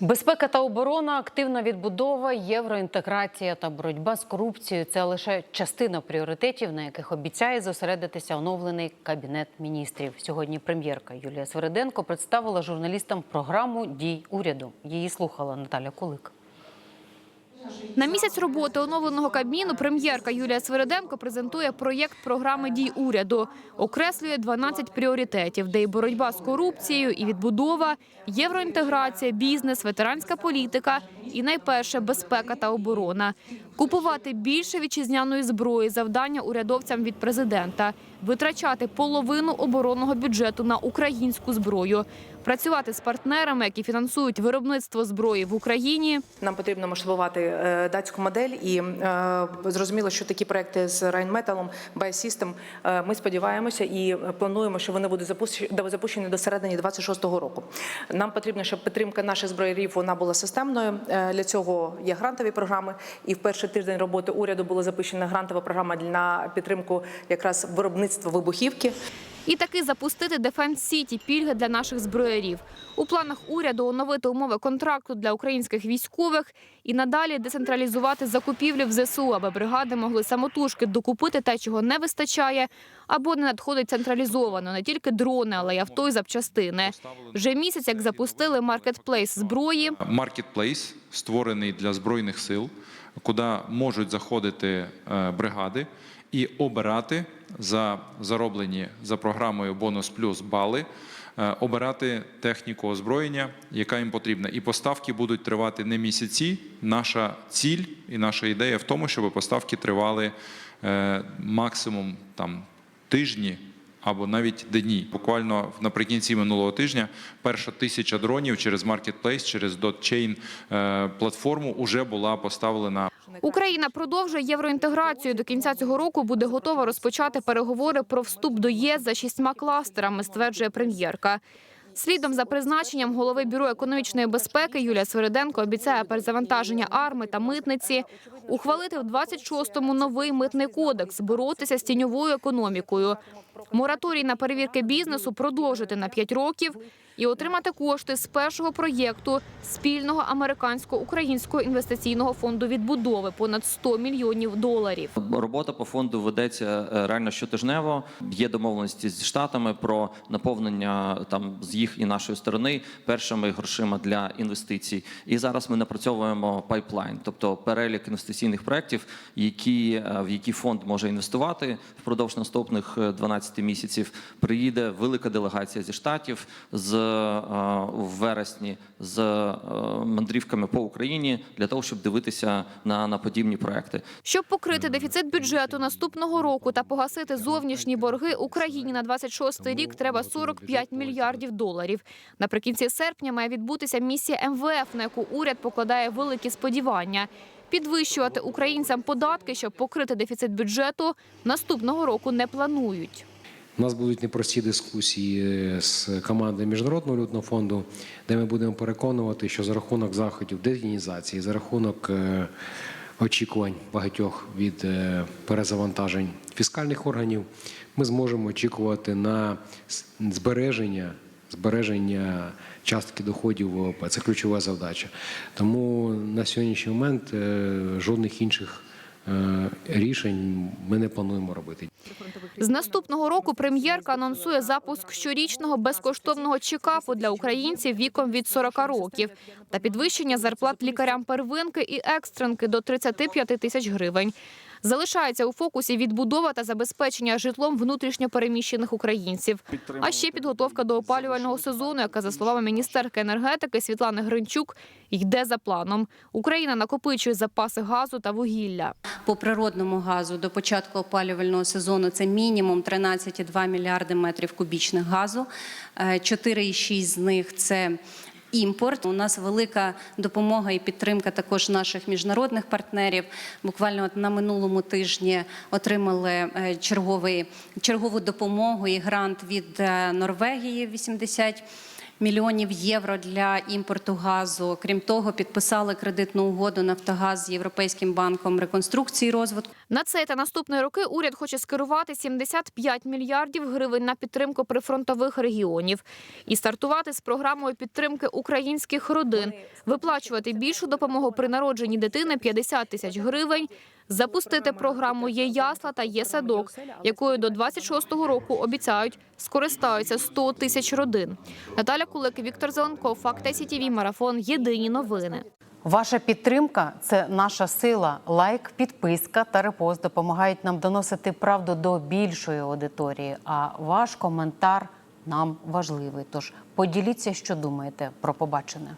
Безпека та оборона, активна відбудова, євроінтеграція та боротьба з корупцією це лише частина пріоритетів, на яких обіцяє зосередитися оновлений кабінет міністрів. Сьогодні прем'єрка Юлія Свериденко представила журналістам програму дій уряду. Її слухала Наталя Кулик. На місяць роботи оновленого кабміну прем'єрка Юлія Свириденко презентує проєкт програми дій уряду. Окреслює 12 пріоритетів, де і боротьба з корупцією, і відбудова, євроінтеграція, бізнес, ветеранська політика і найперше безпека та оборона. Купувати більше вітчизняної зброї завдання урядовцям від президента, витрачати половину оборонного бюджету на українську зброю, працювати з партнерами, які фінансують виробництво зброї в Україні. Нам потрібно масштабувати е, датську модель, і е, зрозуміло, що такі проекти з Rheinmetall, Biosystem, е, ми сподіваємося і плануємо, що вони будуть запущені, до середини 26-го року. Нам потрібно, щоб підтримка наших зброярів вона була системною. Для цього є грантові програми. І в перший тиждень роботи уряду була запущена грантова програма на підтримку якраз виробництва вибухівки. І таки запустити Дефенс Сіті пільги для наших зброярів. У планах уряду оновити умови контракту для українських військових і надалі децентралізувати закупівлі в ЗСУ, аби бригади могли самотужки докупити те, чого не вистачає, або не надходить централізовано не тільки дрони, але й авто і запчастини. Вже місяць, як запустили маркетплейс зброї. маркетплейс, створений для збройних сил, куди можуть заходити е, бригади і обирати за зароблені за програмою бонус плюс бали. е, Обирати техніку озброєння, яка їм потрібна, і поставки будуть тривати не місяці. Наша ціль і наша ідея в тому, щоб поставки тривали е, максимум там тижні або навіть дні. Буквально наприкінці минулого тижня перша тисяча дронів через Marketplace, через е, платформу вже була поставлена. Україна продовжує євроінтеграцію. До кінця цього року буде готова розпочати переговори про вступ до ЄС за шістьма кластерами, стверджує прем'єрка. Слідом за призначенням голови бюро економічної безпеки Юлія Свириденко обіцяє перезавантаження арми та митниці, ухвалити в 26-му новий митний кодекс, боротися з тіньовою економікою, мораторій на перевірки бізнесу продовжити на 5 років і отримати кошти з першого проєкту спільного американсько-українського інвестиційного фонду відбудови понад 100 мільйонів доларів. Робота по фонду ведеться е, реально щотижнево. Є домовленості зі штатами про наповнення там з їх і нашої сторони першими грошима для інвестицій. І зараз ми напрацьовуємо пайплайн, тобто перелік інвестиційних проєктів, які е, в які фонд може інвестувати впродовж наступних е, 12 місяців. Приїде велика делегація зі штатів з е, в вересні з е, мандрівками по Україні для того, щоб дивитися на, на подібні проекти. Щоб покрити дефіцит бюджету наступного року та погасити зовнішні борги Україні на 26 рік треба 45 мільярдів доларів. Наприкінці серпня має відбутися місія МВФ, на яку уряд покладає великі сподівання. Підвищувати українцям податки, щоб покрити дефіцит бюджету, наступного року не планують. У нас будуть непрості дискусії з командою Міжнародного валютного фонду, де ми будемо переконувати, що за рахунок заходів детінізації, за рахунок е, очікувань багатьох від е, перезавантажень фіскальних органів, ми зможемо очікувати на збереження. Збереження частки доходів ВВП це ключова задача. Тому на сьогоднішній момент е, жодних інших е, рішень ми не плануємо робити. З наступного року прем'єрка анонсує запуск щорічного безкоштовного чекапу для українців віком від 40 років та підвищення зарплат лікарям первинки і екстренки до 35 тисяч гривень. Залишається у фокусі відбудова та забезпечення житлом внутрішньо переміщених українців. А ще підготовка до опалювального сезону, яка за словами міністерки енергетики Світлани Гринчук йде за планом. Україна накопичує запаси газу та вугілля. По природному газу до початку опалювального сезону це мінімум 13,2 мільярди метрів кубічних газу. Е, 4,6 з них це імпорт. У нас велика допомога і підтримка також наших міжнародних партнерів. Буквально от на минулому тижні отримали е, черговий, чергову допомогу і грант від е, Норвегії 80 мільйонів євро для імпорту газу. Крім того, підписали кредитну угоду Нафтогаз з Європейським банком реконструкції і розвитку. На цей та наступні роки уряд хоче скерувати 75 мільярдів гривень на підтримку прифронтових регіонів і стартувати з програмою підтримки українських родин, виплачувати більшу допомогу при народженні дитини 50 тисяч гривень, запустити програму «Є ясла» та «Є садок», якою до 26-го року обіцяють скористаються 100 тисяч родин. Наталя Кулик, Віктор Зеленков, Факт СІТІВІ, Марафон. Єдині новини. Ваша підтримка це наша сила. Лайк, підписка та репост допомагають нам доносити правду до більшої аудиторії. А ваш коментар нам важливий. Тож поділіться, що думаєте про побачене.